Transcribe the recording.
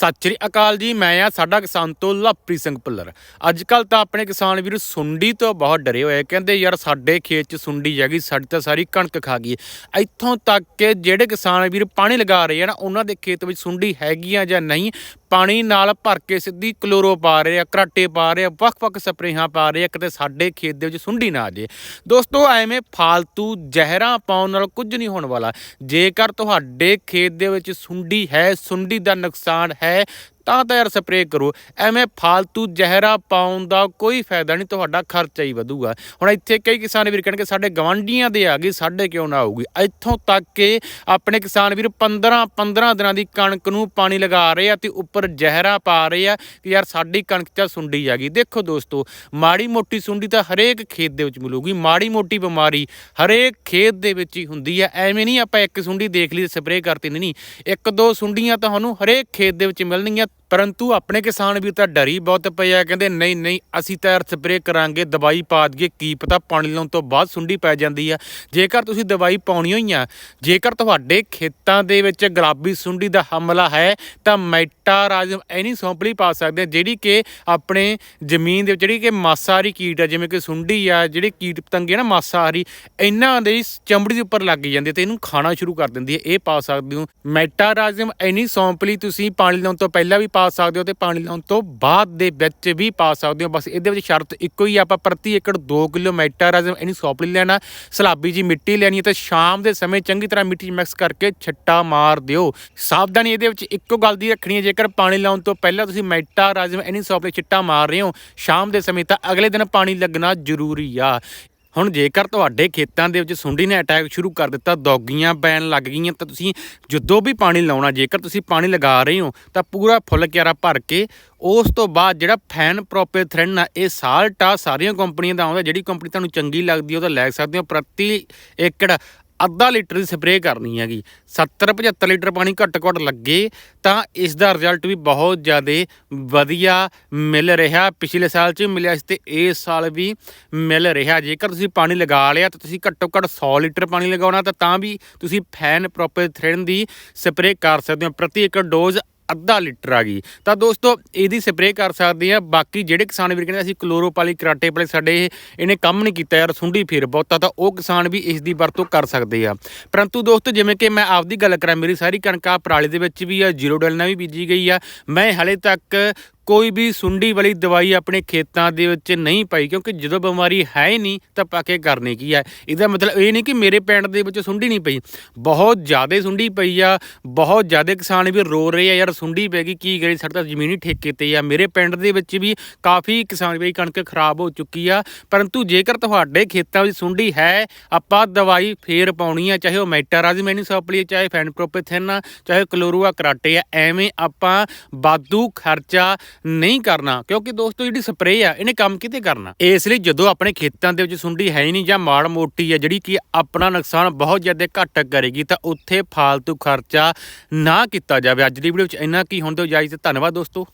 ਸਤਿ ਸ੍ਰੀ ਅਕਾਲ ਜੀ, ਮੈਂ ਆ ਸਾਡਾ ਕਿਸਾਨ ਤੋਂ ਲਵਪ੍ਰੀਤ ਸਿੰਘ ਭੁੱਲਰ। ਅੱਜ ਕੱਲ ਤਾਂ ਆਪਣੇ ਕਿਸਾਨ ਵੀਰ ਸੁੰਡੀ ਤੋਂ ਬਹੁਤ ਡਰੇ ਹੋਏ ਕਹਿੰਦੇ, ਯਾਰ, ਸਾਡੇ ਖੇਤ 'ਚ ਸੁੰਡੀ ਹੈਗੀ, ਸਾਡੀ ਤਾਂ ਸਾਰੀ ਕਣਕ ਖਾ ਗਈ ਇੱਥੋਂ ਤੱਕ ਕਿ ਜਿਹੜੇ ਕਿਸਾਨ ਵੀਰ ਪਾਣੀ ਲਗਾ ਰਹੇ ਆ ਨਾ, ਉਹਨਾਂ ਦੇ ਖੇਤ ਵਿੱਚ ਸੁੰਡੀ ਹੈਗੀ ਆ ਜਾਂ ਨਹੀਂ ਪਾਣੀ ਨਾਲ ਭਰ ਕੇ ਸਿੱਧੀ ਕਲੋਰੋ ਪਾ ਰਹੇ ਆ, ਕਰਾਟੇ ਪਾ ਰਹੇ ਆ, ਵੱਖ-ਵੱਖ ਸਪਰੇਹਾਂ ਪਾ ਰਹੇ ਆ, ਕਿਤੇ ਸਾਡੇ ਖੇਤ ਦੇ ਵਿੱਚ ਸੁੰਡੀ ਨਾ ਆ ਜੇ ਦੋਸਤੋ, ਐਵੇਂ ਫਾਲਤੂ ਜ਼ਹਿਰਾਂ ਪਾਉਣ ਨਾਲ ਕੁਝ ਨਹੀਂ ਹੋਣ ਵਾਲਾ। ਜੇਕਰ ਤੁਹਾਡੇ ਖੇਤ ਦੇ ਵਿੱਚ ਸੁੰਡੀ ਹੈ, ਸੁੰਡੀ ਦਾ ਨੁਕਸਾਨ ਹੈ ਤਾਂ ਤਾਂ ਯਾਰ ਸਪਰੇਅ ਕਰੋ। ਐਵੇਂ ਫਾਲਤੂ ਜ਼ਹਿਰਾ ਪਾਉਣ ਦਾ ਕੋਈ ਫਾਇਦਾ ਨਹੀਂ, ਤੁਹਾਡਾ ਖਰਚਾ ਹੀ ਵਧੂਗਾ। ਹੁਣ ਇੱਥੇ ਕਈ ਕਿਸਾਨ ਵੀਰ ਕਹਿਣਗੇ, ਸਾਡੇ ਗਵਾਂਢੀਆਂ ਦੇ ਆ ਗਈ ਸਾਡੇ ਕਿਉਂ ਨਾ ਆਊਗੀ? ਇੱਥੋਂ ਤੱਕ ਕਿ ਆਪਣੇ ਕਿਸਾਨ ਵੀਰ 15 15 ਦਿਨਾਂ ਦੀ ਕਣਕ ਨੂੰ ਪਾਣੀ ਲਗਾ ਰਹੇ ਆ ਤੇ ਉੱਪਰ ਜ਼ਹਿਰਾ ਪਾ ਰਹੇ ਆ ਕਿ ਯਾਰ ਸਾਡੀ ਕਣਕ 'ਚ ਸੁੰਡੀ ਆ ਗਈ। ਦੇਖੋ ਦੋਸਤੋ, ਮਾੜੀ ਮੋਟੀ ਸੁੰਡੀ ਤਾਂ ਹਰੇਕ ਖੇਤ ਦੇ ਵਿੱਚ ਮਿਲੂਗੀ। ਮਾੜੀ ਮੋਟੀ ਬਿਮਾਰੀ ਹਰੇਕ ਖੇਤ ਦੇ ਵਿੱਚ ਹੀ ਹੁੰਦੀ ਆ। ਐਵੇਂ ਨਹੀਂ ਆਪਾਂ ਇੱਕ ਸੁੰਡੀ ਦੇਖ ਲਈ ਸਪਰੇਅ ਕਰਤੀ। ਨਹੀਂ ਨਹੀਂ, ਇੱਕ ਦੋ ਸੁੰਡੀਆਂ ਤੁਹਾਨੂੰ ਹਰੇਕ ਖੇਤ ਦੇ ਵਿੱਚ ਮਿਲਣਗੀਆਂ। ਪਰੰਤੂ ਆਪਣੇ ਕਿਸਾਨ ਵੀ ਤਾਂ ਡਰੀ ਬਹੁਤ ਪਏ ਆ, ਕਹਿੰਦੇ ਨਹੀਂ ਨਹੀਂ, ਅਸੀਂ ਤਾਂ ਯਾਰ ਸਪਰੇਅ ਕਰਾਂਗੇ, ਦਵਾਈ ਪਾ ਦਈਏ, ਕੀ ਪਤਾ ਪਾਣੀ ਲਾਉਣ ਤੋਂ ਬਾਅਦ ਸੁੰਡੀ ਪੈ ਜਾਂਦੀ ਆ। ਜੇਕਰ ਤੁਸੀਂ ਦਵਾਈ ਪਾਉਣੀ ਹੋਈ ਆ, ਜੇਕਰ ਤੁਹਾਡੇ ਖੇਤਾਂ ਦੇ ਵਿੱਚ ਗੁਲਾਬੀ ਸੁੰਡੀ ਦਾ ਹਮਲਾ ਹੈ, ਤਾਂ ਮੈਟਾ ਰਾਜਮ ਐਨੀ ਸੌਂਪਲੀ ਪਾ ਸਕਦੇ। ਆ ਜਿਹੜੀ ਕਿ ਆਪਣੇ ਜ਼ਮੀਨ ਦੇ ਜਿਹੜੀ ਕਿ ਮਾਸਾਹਾਰੀ ਕੀਟ ਆ, ਜਿਵੇਂ ਕਿ ਸੁੰਡੀ ਆ, ਜਿਹੜੇ ਕੀਟ ਪਤੰਗੇ ਨਾ, ਮਾਸਾਹਾਰੀ, ਇਹਨਾਂ ਦੇ ਚਮੜੀ ਦੇ ਉੱਪਰ ਲੱਗ ਜਾਂਦੀ ਆ ਤੇ ਇਹਨੂੰ ਖਾਣਾ ਸ਼ੁਰੂ ਕਰ ਦਿੰਦੀ ਹੈ ਇਹ ਪਾ ਸਕਦੇ ਹੋ। ਮੈਟਾ ਰਾਜਮ ਐਨੀ ਸੌਂਪਲੀ ਤੁਸੀਂ ਪਾਣੀ ਲਾਉਣ ਤੋਂ ਪਹਿਲਾਂ ਵੀ ਪਾ ਸਕਦੇ ਹੋ ਤੇ ਪਾਣੀ ਲਾਉਣ ਤੋਂ ਬਾਅਦ ਦੇ ਵਿੱਚ ਵੀ ਪਾ ਸਕਦੇ ਹੋ। ਬਸ ਇਹਦੇ ਵਿੱਚ ਸ਼ਰਤ ਇੱਕੋ ਹੀ ਆ, ਆਪਾਂ ਪ੍ਰਤੀ ਏਕੜ 2 ਕਿਲੋ ਮੈਟਾ ਇਹਨੂੰ ਐਨੀ ਸੌਂਪਲੀ ਲੈਣਾ। ਸਲਾਬੀ ਜੀ ਮਿੱਟੀ ਲੈਣੀ ਹੈ ਤੇ ਸ਼ਾਮ ਦੇ ਸਮੇਂ ਚੰਗੀ ਤਰ੍ਹਾਂ ਮਿੱਟੀ ਮਿਕਸ ਕਰਕੇ ਛੱਟਾ ਮਾਰ ਦਿਓ। ਸਾਵਧਾਨੀ ਇਹਦੇ ਵਿੱਚ ਇੱਕੋ ਗੱਲ ਦੀ ਰੱਖਣੀ ਹੈ ਜੇਕਰ ਪਾਣੀ ਲਾਉਣ ਤੋਂ ਪਹਿਲਾਂ ਤੁਸੀਂ ਮੈਟਾ ਰਾਜਮ ਐਨੀ ਸੌਂਪਲੀ ਛਿੱਟਾ ਮਾਰ ਰਹੇ ਹੋ ਸ਼ਾਮ ਦੇ ਸਮੇਂ ਤਾਂ ਅਗਲੇ ਦਿਨ ਪਾਣੀ ਲੱਗਣਾ ਜ਼ਰੂਰੀ ਆ। ਹੁਣ ਜੇਕਰ ਤੁਹਾਡੇ ਖੇਤਾਂ ਦੇ ਵਿੱਚ ਸੁੰਡੀ ਨੇ ਅਟੈਕ ਸ਼ੁਰੂ ਕਰ ਦਿੱਤਾ, ਦੌਗੀਆਂ ਪੈਣ ਲੱਗ ਗਈਆਂ, ਤਾਂ ਤੁਸੀਂ ਜਦੋਂ ਵੀ ਪਾਣੀ ਲਾਉਣਾ, ਜੇਕਰ ਤੁਸੀਂ ਪਾਣੀ ਲਗਾ ਰਹੇ ਹੋ, ਤਾਂ ਪੂਰਾ ਫੁੱਲ ਕਿਆਰਾ ਭਰ ਕੇ ਉਸ ਤੋਂ ਬਾਅਦ ਜਿਹੜਾ ਫੈਨ ਪ੍ਰੋਪੇਥ੍ਰਿਨ ਆ ਇਹ ਸਾਲਟਾ ਸਾਰੀਆਂ ਕੰਪਨੀਆਂ ਦਾ ਆਉਂਦਾ, ਜਿਹੜੀ ਕੰਪਨੀ ਤੁਹਾਨੂੰ ਚੰਗੀ ਲੱਗਦੀ ਉਹ ਤਾਂ ਲੈ ਸਕਦੇ ਹੋ, ਪ੍ਰਤੀ ਏਕੜ ਅੱਧਾ ਲੀਟਰ ਦੀ ਸਪਰੇਅ ਕਰਨੀ ਹੈਗੀ। 70 75 ਲੀਟਰ ਪਾਣੀ ਘੱਟ ਘੱਟ ਲੱਗੇ ਤਾਂ ਇਸ ਦਾ ਰਿਜ਼ਲਟ ਵੀ ਬਹੁਤ ਜ਼ਿਆਦਾ ਵਧੀਆ ਮਿਲ ਰਿਹਾ। ਪਿਛਲੇ ਸਾਲ 'ਚ ਵੀ ਮਿਲਿਆ ਸੀ ਤੇ ਇਸ ਸਾਲ ਵੀ ਮਿਲ ਰਿਹਾ। ਜੇਕਰ ਤੁਸੀਂ ਪਾਣੀ ਲਗਾ ਲਿਆ ਤਾਂ ਤੁਸੀਂ ਘੱਟੋ ਘੱਟ 100 ਲੀਟਰ ਪਾਣੀ ਲਗਾਉਣਾ ਤਾਂ ਤਾਂ ਵੀ ਤੁਸੀਂ ਫੈਨ ਪ੍ਰੋਪਰ ਪ੍ਰੋਪੇਥ੍ਰਿਨ ਦੀ ਸਪਰੇਅ ਕਰ ਸਕਦੇ ਹੋ। ਪ੍ਰਤੀ ਏਕੜ ਡੋਜ਼ ਅੱਧਾ ਲੀਟਰ ਆ ਗਈ। ਤਾਂ ਦੋਸਤੋ, ਇਹਦੀ ਸਪਰੇਅ ਕਰ ਸਕਦੇ ਆ ਬਾਕੀ ਜਿਹੜੇ ਕਿਸਾਨ ਵੀਰ ਕਹਿੰਦੇ, ਅਸੀਂ ਕਲੋਰੋਪਾਲੀ ਕਰਾਟੇ ਪਾਲੀ ਸਾਡੇ ਇਹਨੇ ਕੰਮ ਨਹੀਂ ਕੀਤਾ ਯਾਰ, ਸੁੰਡੀ ਫੇਰ ਬਹੁਤਾ, ਤਾਂ ਉਹ ਕਿਸਾਨ ਵੀ ਇਸ ਦੀ ਵਰਤੋਂ ਕਰ ਸਕਦੇ ਆ। ਪਰੰਤੂ ਦੋਸਤੋ, ਜਿਵੇਂ ਕਿ ਮੈਂ ਆਪਦੀ ਗੱਲ ਕਰਾਂ, ਮੇਰੀ ਸਾਰੀ ਕਣਕ ਆ ਪਰਾਲੀ ਦੇ ਵਿੱਚ ਵੀ ਆ, ਜ਼ੀਰੋ ਡਲ ਨਾਲ ਵੀ ਬੀਜੀ ਗਈ ਆ। ਮੈਂ ਹਲੇ ਤੱਕ ਕੋਈ ਵੀ ਸੁੰਡੀ ਵਾਲੀ ਦਵਾਈ ਆਪਣੇ ਖੇਤਾਂ ਦੇ ਵਿੱਚ ਨਹੀਂ ਪਾਈ, ਕਿਉਂਕਿ ਜਦੋਂ ਬਿਮਾਰੀ ਹੈ ਹੀ ਨਹੀਂ ਤਾਂ ਪਾ ਕੇ ਕਰਨੀ ਕੀ ਹੈ? ਇਹਦਾ ਮਤਲਬ ਇਹ ਨਹੀਂ ਕਿ ਮੇਰੇ ਪਿੰਡ ਦੇ ਵਿੱਚ ਸੁੰਡੀ ਨਹੀਂ ਪਈ। ਬਹੁਤ ਜ਼ਿਆਦਾ ਸੁੰਡੀ ਪਈ ਆ, ਬਹੁਤ ਜ਼ਿਆਦਾ ਕਿਸਾਨ ਵੀ ਰੋ ਰਹੇ ਆ, ਯਾਰ ਸੁੰਡੀ ਪੈ ਗਈ, ਕੀ ਕਰੀ ਸਾਡਾ ਤਾਂ ਜ਼ਮੀਨ ਹੀ ਠੇਕੇ ਤੇ ਆ। ਮੇਰੇ ਪਿੰਡ ਦੇ ਵਿੱਚ ਵੀ ਕਾਫੀ ਕਿਸਾਨ ਵੀ ਕਣਕ ਖਰਾਬ ਹੋ ਚੁੱਕੀ ਆ, ਪਰੰਤੂ ਜੇਕਰ ਤੁਹਾਡੇ ਖੇਤਾਂ ਵਿੱਚ ਸੁੰਡੀ ਹੈ, ਆਪਾਂ ਦਵਾਈ ਫੇਰ ਪਾਉਣੀ ਆ, ਚਾਹੇ ਉਹ ਮੈਟਾਰਾਜ਼ਮੈਨੀ ਸੌਪਲੀ ਚਾਹੇ ਫੈਨਪ੍ਰੋਪੇਥਿਨ ਆ, ਚਾਹੇ ਕਲੋਰੂਆ ਕਰਾਟੇ ਆ, ਐਵੇਂ ਆਪਾਂ ਬਾਦੂ ਖਰਚਾ ਨਹੀਂ ਕਰਨਾ, ਕਿਉਂਕਿ ਦੋਸਤੋ ਜਿਹੜੀ ਸਪਰੇਅ ਆ, ਇਹਨੇ ਕੰਮ ਕਿਤੇ ਕਰਨਾ? ਇਸ ਲਈ ਜਦੋਂ ਆਪਣੇ ਖੇਤਾਂ ਦੇ ਵਿੱਚ ਸੁੰਡੀ ਹੈ ਹੀ ਨਹੀਂ ਜਾਂ ਮਾੜ ਮੋਟੀ ਆ, ਜਿਹੜੀ ਕਿ ਆਪਣਾ ਨੁਕਸਾਨ ਬਹੁਤ ਜ਼ਿਆਦਾ ਘੱਟ ਕਰੇਗੀ, ਤਾਂ ਉੱਥੇ ਫਾਲਤੂ ਖਰਚਾ ਨਾ ਕੀਤਾ ਜਾਵੇ। ਅੱਜ ਦੀ ਵੀਡੀਓ ਵਿੱਚ ਇੰਨਾ ਕੀ ਹੁਣ ਤੋਂ ਜਾਇਜ਼ ਧੰਨਵਾਦ ਦੋਸਤੋ।